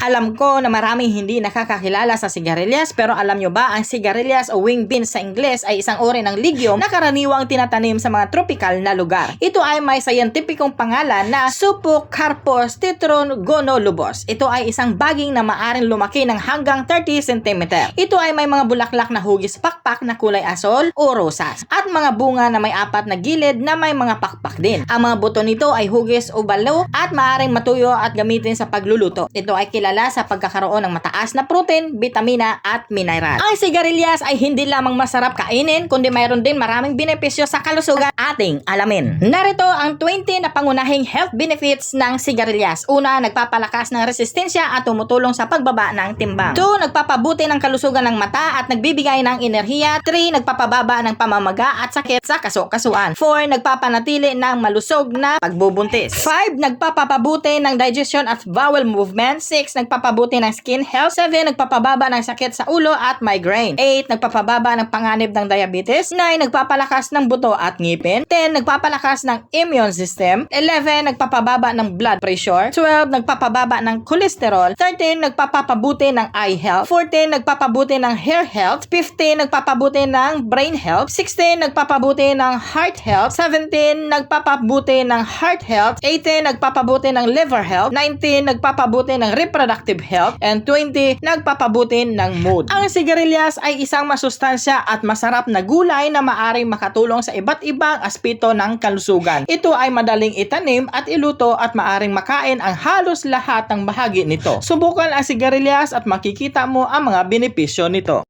Alam ko na maraming hindi nakakakilala sa sigarilyas pero alam nyo ba ang sigarilyas o wing beans sa Ingles ay isang uri ng legume na karaniwang tinatanim sa mga tropical na lugar. Ito ay may scientificong pangalan na Supocarpus tetragoniolubus. Ito ay isang baging na maaring lumaki ng hanggang 30 cm. Ito ay may mga bulaklak na hugis pakpak na kulay asol o rosas at mga bunga na may apat na gilid na may mga pakpak din. Ang mga buto nito ay hugis o balo at maaring matuyo at gamitin sa pagluluto. Ito ay kilala sa pagkakaroon ng mataas na protein, vitamina at mineral. Ang sigarilyas ay hindi lamang masarap kainin kundi mayroon din maraming benepisyo sa kalusugan ating alamin. Narito ang 20 na pangunahing health benefits ng sigarilyas. Una, nagpapalakas ng resistensya at tumutulong sa pagbaba ng timbang. 2, nagpapabuti ng kalusugan ng mata at nagbibigay ng enerhiya. 3, nagpapababa ng pamamaga at sakit sa kaso-kasuan. 4, nagpapanatili ng malusog na pagbubuntis. 5, nagpapapabuti ng digestion at bowel movement. 6, nagpapabuti ng skin health. 7, nagpapababa ng sakit sa ulo at migraine. 8, nagpapababa ng panganib ng diabetes. 9, nagpapalakas ng buto at ngipin. 10, nagpapalakas ng immune system. 11, nagpapababa ng blood pressure. 12, nagpapababa ng cholesterol. 13, nagpapapabuti ng eye health. 14, nagpapabuti ng hair health. 15, nagpapabuti ng brain health. 16, nagpapabuti ng heart health. 17, nagpapabuti ng heart health. 18, nagpapabuti ng liver health. 19, nagpapabuti ng reproductive health. And 20, nagpapabuti ng mood. Ang sigarilyas ay isang masustansya at masarap na gulay na maaring makatulong sa iba't ibang aspeto ng kalusugan. Ito ay madaling itanim at iluto at maaring makain ang halos lahat ng bahagi nito. Subukan ang sigarilyas at makikita mo ang mga benepisyo nito.